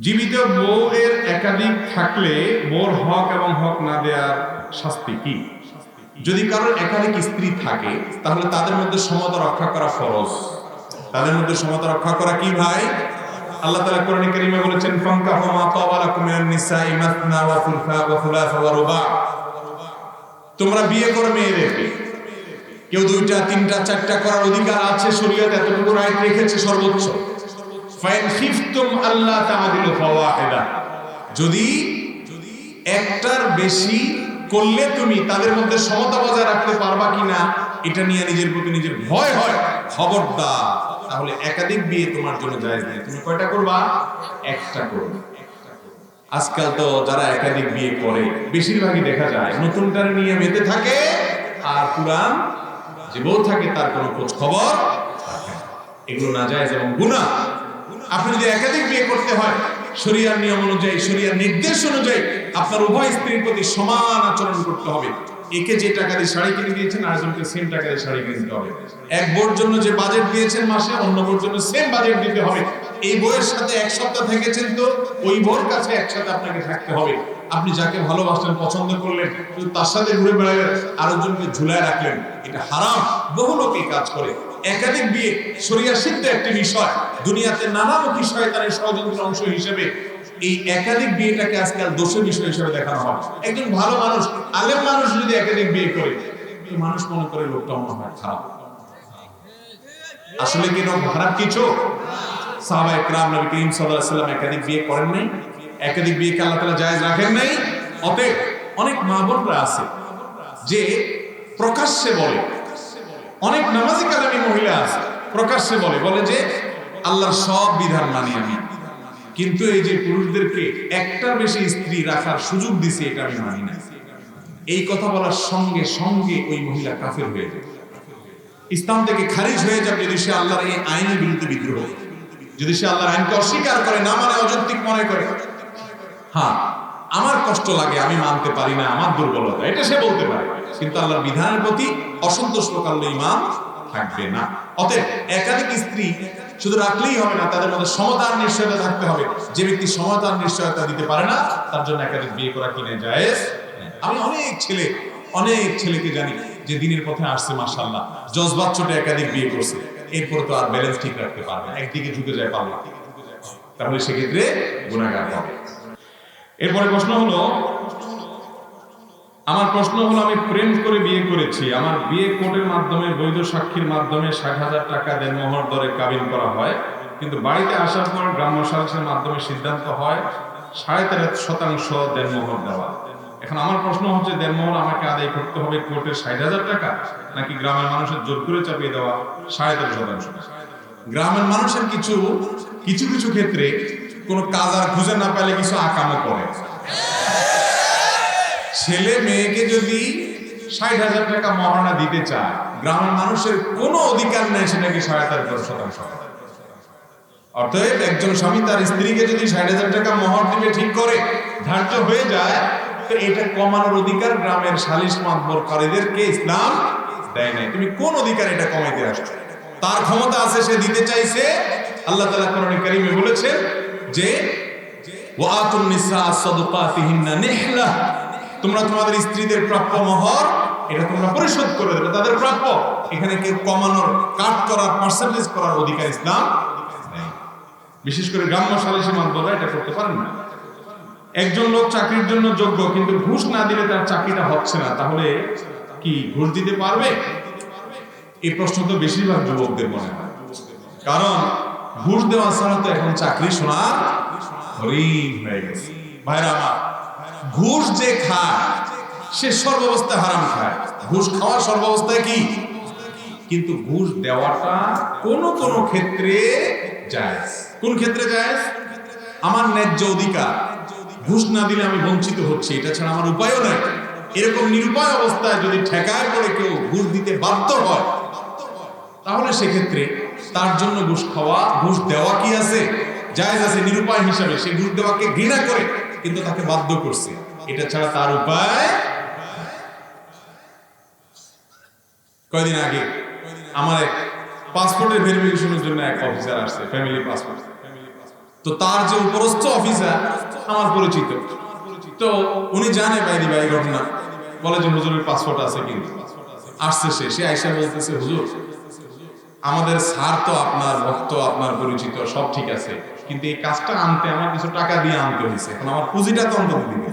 জীবিত বউয়ের একাধিক থাকলে বউর হক এবং হক না দেওয়ার শাস্তি কি? যদি কারোর একাধিক স্ত্রী থাকে, তাহলে তাদের মধ্যে সমতা রক্ষা করা ফরজ। তাদের মধ্যে সমতা রক্ষা করা কি ভাই? আল্লাহ তাআলা কোরআনে কারীমে বলেছেন, ফানকাহু মা তাওয়ালাকুম মিনান নিসাই মাসনা ওয়া সুলসা ওয়া সুলাসা ওয়া রুবা। তোমরা বিয়ে করো মেয়েদেরকে। কেউ দুইটা, তিনটা, চারটা করার অধিকার আছে, শরীয়ত এতটুকু রাইট রেখেছে সর্বোচ্চ। যদি একটার বেশি করলে তুমি তাদের মধ্যে রাখতে পারবা কিনা, এটা নিয়ে নিজের প্রতি নিজের ভয় হয়। তাহলে একাধিক বিয়ে তোমার জন্য জায়েজ নেই। তুমি কয়টা করবা? একটা করবে। আজকাল তো যারা একাধিক বিয়ে করে, বেশিরভাগই দেখা যায় নতুনটার নিয়ে মেতে থাকে, আর পুরান যে বউ থাকে তার কোনো খোঁজ খবর এগুলো না যায় এবং গুণা আপনি যদি একাধিক বিয়ে করতে হয়, শরিয়ার নিয়ম অনুযায়ী, শরিয়ার নির্দেশ অনুযায়ী আপনার উভয় স্ত্রীর প্রতি সমান আচরণ করতে হবে। একে যে টাকা দিয়ে শাড়ি কিনে দিয়েছেন, আরেকজনকে সেম টাকা দিয়ে শাড়ি কিনে দিতে হবে। এক বোর জন্য যে বাজেট দিয়েছেন মাসে, অন্য বোর জন্য সেম বাজেট দিতে হবে। এই বইয়ের সাথে এক সপ্তাহ থেকেছেন তো, ওই বোর কাছে একসাথে আপনাকে থাকতে হবে। আপনি যাকে ভালোবাসলেন, পছন্দ করলেন তার সাথে ঘুরে বেড়ালেন আরেকজনকে ঝুলায় রাখলেন, এটা হারাম। বহু লোক কাজ করে। একাধিক বিয়ে, শরিয়া সিদ্ধ একটি বিষয়। দুনিয়াতে নানামুখী শয়তানের ষড়যন্ত্রের অংশ হিসেবে এই একাধিক বিয়েটাকে আজকাল দোষের বিষয় হিসেবে দেখানো হয়। একজন ভালো মানুষ, আলেম মানুষ যদি একাধিক বিয়ে করে মানুষ মনে করে লোকটা মনে হয়, খারাপ। আসলে কি খারাপ কিছু? সাহাবা একরাম নবী করিম সাল্লাল্লাহু আলাইহি সাল্লাম একাধিক বিয়ে করেন নাই? একাধিক বিয়েকে আল্লাহ তাআলা জায়েজ রাখেন নাই? অতএব অনেক মা বোনরা আছে যে প্রকাশ্যে বলে। অনেক নামাজি কালামী মহিলা আছে, প্রকাশ্যে বলে। বলে যে, আল্লাহর সব বিধান মানি আমি। কিন্তু এই যে পুরুষদেরকে একটার বেশি স্ত্রী রাখার সুযোগ দিছে, এটা আমি মানি না। এই কথা বলার সঙ্গে সঙ্গে ওই মহিলা কাফের হয়ে যায়। ইসলাম থেকে খারিজ হয়ে যাবে যদি সে আল্লাহর এই আইনের বিরুদ্ধে বিদ্রোহ যদি সে আল্লাহর আইনকে অস্বীকার করে, না মানে অযৌক্তিক মনে করে। হ্যাঁ আমার কষ্ট লাগে, আমি মানতে পারি না, আমার দুর্বলতা, এটা সে বলতে পারে। কিন্তু আল্লাহর বিধানের প্রতি অসন্তোষ প্রকাণ্ড ইমান থাকবে না। অতএব একাধিক স্ত্রী শুধু রাখলেই হবে না, তাদের মধ্যে সমতার নিশ্চয়তা থাকতে হবে। যে ব্যক্তি সমতার নিশ্চয়তা দিতে পারে না, তার জন্য একাধিক বিয়ে করা কিনে যায় আমি অনেক ছেলে, অনেক ছেলেকে জানি যে দিনের পথে আসছে মাসাল্লাহ জজবাত ছোটে একাধিক বিয়ে করছে। এরপরে তো আর ব্যালেন্স ঠিক রাখতে পারবে একদিকে ঝুঁকে যায় না। তাহলে সেক্ষেত্রে গুণাগার হবে। এরপরে প্রশ্ন হলো, আমার প্রশ্ন হলো, আমি প্রেম করে বিয়ে করেছি। আমার বিয়ে কোর্টের মাধ্যমে, বৈধ সাক্ষীর মাধ্যমে ষাট হাজার টাকা দেন মোহর দরে কাবিল করা হয়। কিন্তু বাড়িতে আসার পর গ্রাম্য সালিসের মাধ্যমে সিদ্ধান্ত হয়, সাড়ে তেরো শতাংশ দেন মোহর দেওয়া। এখন আমার প্রশ্ন হচ্ছে, দেনমোহর আমাকে আদায় করতে হবে কোর্টের ষাট হাজার টাকা, নাকি গ্রামের মানুষের জোর করে চাপিয়ে দেওয়া সাড়ে তেরো শতাংশ? গ্রামের মানুষের কিছু কিছু কিছু ক্ষেত্রে কোনো কাজ আর খুঁজে না পেলে কিছু আকামও করে। ছেলে মেয়েকে যদি ষাট হাজার টাকা মহারণা দিতে চায়, গ্রামের মানুষের কোনো অধিকার নেই সেটাকে সাড়ে তেরো শতাংশ। অতএব একজন স্বামী তার স্ত্রীকে যদি ষাট হাজার টাকা মহর দিবে ঠিক করে, ধার্য হয়ে যায়, তো এটা কমানোর অধিকার গ্রামের সালিশ মাতবরকারীদেরকে ইসলাম দেয় নাই। তুমি কোন অধিকার এটা কমাইতে আসছো? তার ক্ষমতা আছে, সে দিতে চাইছে। আল্লাহ তাআলা কোরআনে কারীমে বলেছেন যে তোমরা তোমাদের স্ত্রীদের প্রাপ্য মোহর, এটা তোমরা পরিশোধ করে দেবে তাদের প্রাপ্য। এখানে কেউ কমানোর, কাট করার পার্সেন্টেজ করার অধিকার ইসলাম বিশেষ করে গ্রাম্য সালিসি মাধ্যমে এটা করতে পারেন না। একজন লোক চাকরির জন্য যোগ্য, কিন্তু ঘুষ না দিলে তার চাকরিটা হচ্ছে না, তাহলে কি ঘুষ দিতে পারবে? এই প্রশ্ন তো বেশিরভাগ যুবকদের মনে হয়। কারণ ঘুষ দেওয়া ছাড়া তো এখন চাকরি শোনা হরিণ হয়ে গেছে। ভাইরা আমার, ঘুষ যে খায়, সে সর্বাবস্থায় হারাম খায়। ঘুষ খাওয়া সর্বাবস্থায় কি? কিন্তু ঘুষ দেওয়াটা কোন কোন ক্ষেত্রে জায়েজ। কোন ক্ষেত্রে জায়েজ? আমার ন্যায্য অধিকার। ঘুষ না দিলে আমি বঞ্চিত হচ্ছি, এটা ছাড়া আমার উপায়ও নাই। এরকম নিরুপায় অবস্থায় যদি ঠেকায় করে কেউ ঘুষ দিতে বাধ্য হয়, তাহলে সেক্ষেত্রে তার জন্য ঘুষ খাওয়া, ঘুষ দেওয়া কি আছে? জায়েজ আছে, নিরুপায় হিসাবে। সে ঘুষ দেওয়াকে ঘৃণা করে, কিন্তু তাকে বাধ্য করছে। এটা ছাড়া তার উপায় কয়দিন আগে আমার এক পাসপোর্টের ভেরিফিকেশনের জন্য এক অফিসার আসছে ফ্যামিলি পাসপোর্ট তো তার যে উপরস্থ অফিসার আমার পরিচিত। তো উনি জানে বাইরে বাইরে ঘটনা। বলে যে হুজুরের পাসপোর্ট আছে কিন্তু। আসছে সে সে আইসা বলতেছে, হুজুর আমাদের স্যার তো আপনার ভক্ত, আপনার পরিচিত, সব ঠিক আছে। কিন্তু এই কাজটা আনতে আমার কিছু টাকা দিয়ে আনতে হয়েছে। এখন আমার পুঁজিটা তো অন্তত দিবে।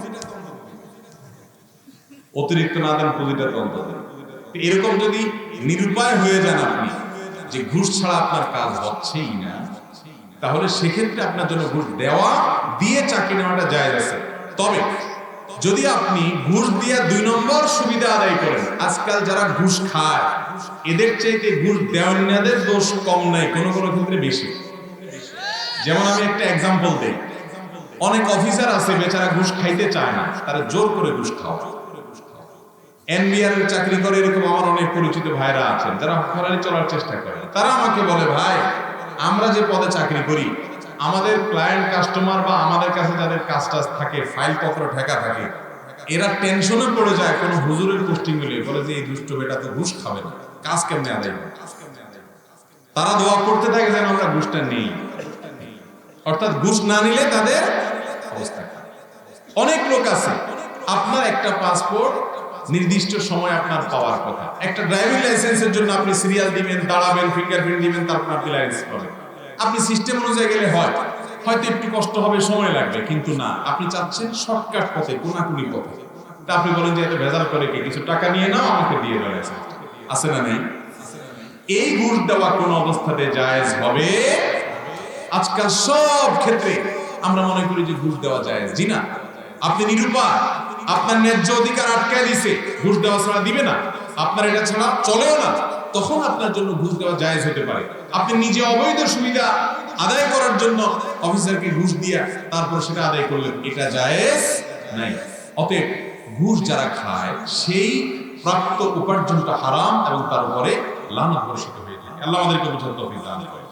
অতিরিক্ত না দেন পুঁজিটা তো অন্তত এরকম যদি নিরুপায় হয়ে যান আপনি, যে ঘুষ ছাড়া আপনার কাজ হচ্ছেই না, তাহলে সেক্ষেত্রে আপনার জন্য ঘুষ দেওয়া দিয়ে চাকরি নেওয়াটা যায় আছে। তবে যদি আপনি ঘুষ দিয়ে দুই নম্বর সুবিধা আদায় করেন, আজকাল যারা ঘুষ খায়, এদের চাইতে ঘুষ দেওয়ার দোষ কম নাই, কোনো কোনো ক্ষেত্রে বেশি। যেমন আমি একটা এক্সাম্পল দেই। অনেক অফিসার আছে, বেচারা ঘুষ খাইতে চায় না, তারা জোর করে ঘুষ খাওয়া এনবিআর এর চাকরি করে এরকম আমার অনেক পরিচিত ভাইরা আছেন, যারা হকারি চলার চেষ্টা করে। তারা আমাকে বলে, ভাই, আমরা যে পদে চাকরি করি আমাদের ক্লায়েন্ট কাস্টমার বা আমাদের কাছে যাদের কাজ টাজ থাকে ফাইল পত্র ঠেকা থাকে, এরা টেনশনে পড়ে যায় কোনো হুজুরের পোস্টিং মিলে বলে যে, এই দুষ্ট বেটা তো ঘুষ খাবে না, কাজ কেমনে আদায় হবে? তারা দোয়া করতে থাকে যেন আমরা ঘুষটা নেই। অর্থাৎ ঘুষ না নিলে তাদের অবস্থা অনেক লোক আছে, আপনার একটা পাসপোর্ট নির্দিষ্ট সময় আপনার পাওয়ার কথা। একটা ড্রাইভিং লাইসেন্সের জন্য আপনি সিরিয়াল দিবেন, দাঁড়াবেন ফিঙ্গারপ্রিন্ট দিবেন, তারপর আপনি লাইসেন্স পাবেন। আপনি সিস্টেম অনুযায়ী গেলে হয়। হয়তো একটু কষ্ট হবে, সময় লাগবে, কিন্তু না। আপনি চাচ্ছেন শর্টকাট পথে, কোনাকুনি পথে। তা আপনি বলেন যে এটা ভেজাল করে কি কিছু টাকা নিয়ে নাও, আমাকে দিয়ে দেওয়া লাইসেন্স আছে না নেই? এই ঘুষ দেওয়া কোন অবস্থাতে জায়েজ হবে? আজকাল সব ক্ষেত্রে আমরা মনে করি যে ঘুষ দেওয়া যায় জি না? আপনি নিরুপায়। আপনার ন্যায্য অধিকার আটকায় দিছে। ঘুষ দেওয়া ছাড়া দিবে না। আপনার এটা ছাড়া চলেও না। তখন আপনার জন্য ঘুষ দেওয়া জায়েজ হতে পারে। আপনি নিজে অবৈধ সুবিধা আদায় করার জন্য অফিসারকে ঘুষ দিয়া তারপর সেটা আদায় করলেন। এটা জায়েজ নাই। অতএব ঘুষ যারা খায়, সেই প্রাপ্ত উপার্জনটা হারাম এবং তারপরে লানা বর্ষিত হয়ে যায় আল্লাহ আমাদেরকে বোঝার তফিক দান করে